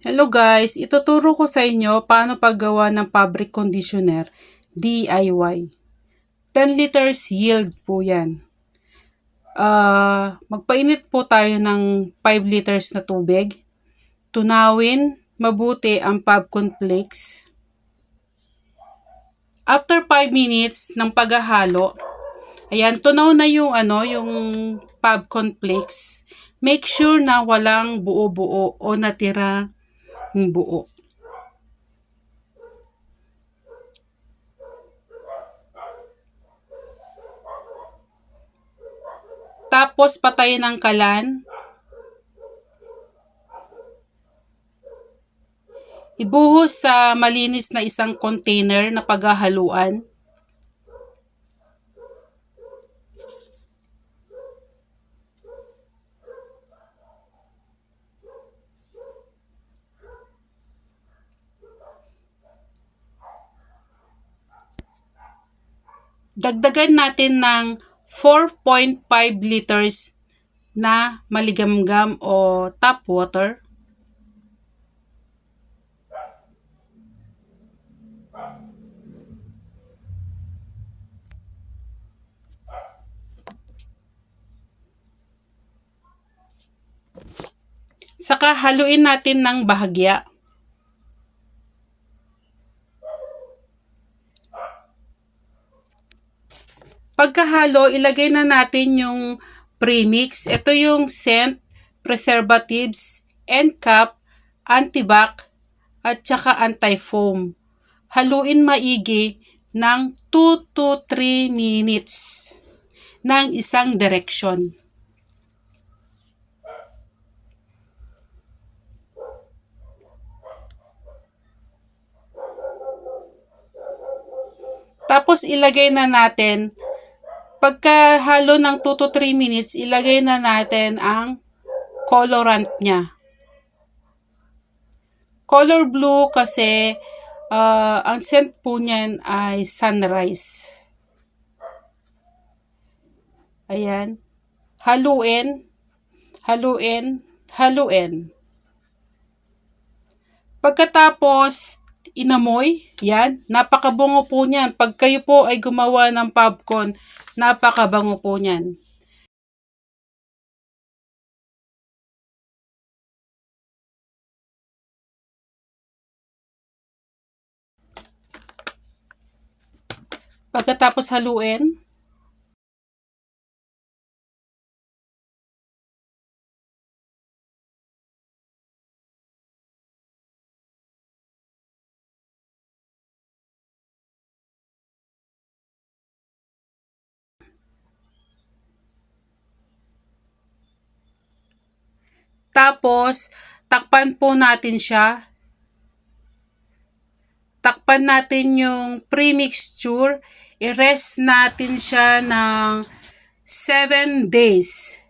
Hello guys, ituturo ko sa inyo paano paggawa ng fabric conditioner DIY. 10 liters yield po yan. Ah, magpainit po tayo ng 5 liters na tubig. Tunawin mabuti ang Fabcon Flakes. After 5 minutes ng paghahalo, ayan, tunaw na yung ano, yung Fabcon Flakes. Make sure na walang buo-buo o natira ng buo. Tapos patayin ang kalan. Ibuhos sa malinis na isang container na paghahaluan. Dagdagan natin ng 4.5 liters na maligamgam o tap water. Saka haluin natin ng bahagya. Pagkahalo, ilagay na natin yung premix. Ito yung scent, preservatives, end cap, antibac, at saka anti-foam. Haluin maigi ng 2 to 3 minutes ng isang direksyon. Tapos ilagay na natin Pagkahalo ng 2 to 3 minutes, ilagay na natin ang colorant niya. Color blue kasi uh, ang scent po niyan ay sunrise. Ayan. Haluin. Haluin. Haluin. Pagkatapos, inamoy, yan, napakabungo po niyan. Pag kayo po ay gumawa ng popcorn, Napakabango po niyan. Pagkatapos haluin, Tapos, takpan po natin siya. Takpan natin yung pre-mixture. I-rest natin siya ng 7 days.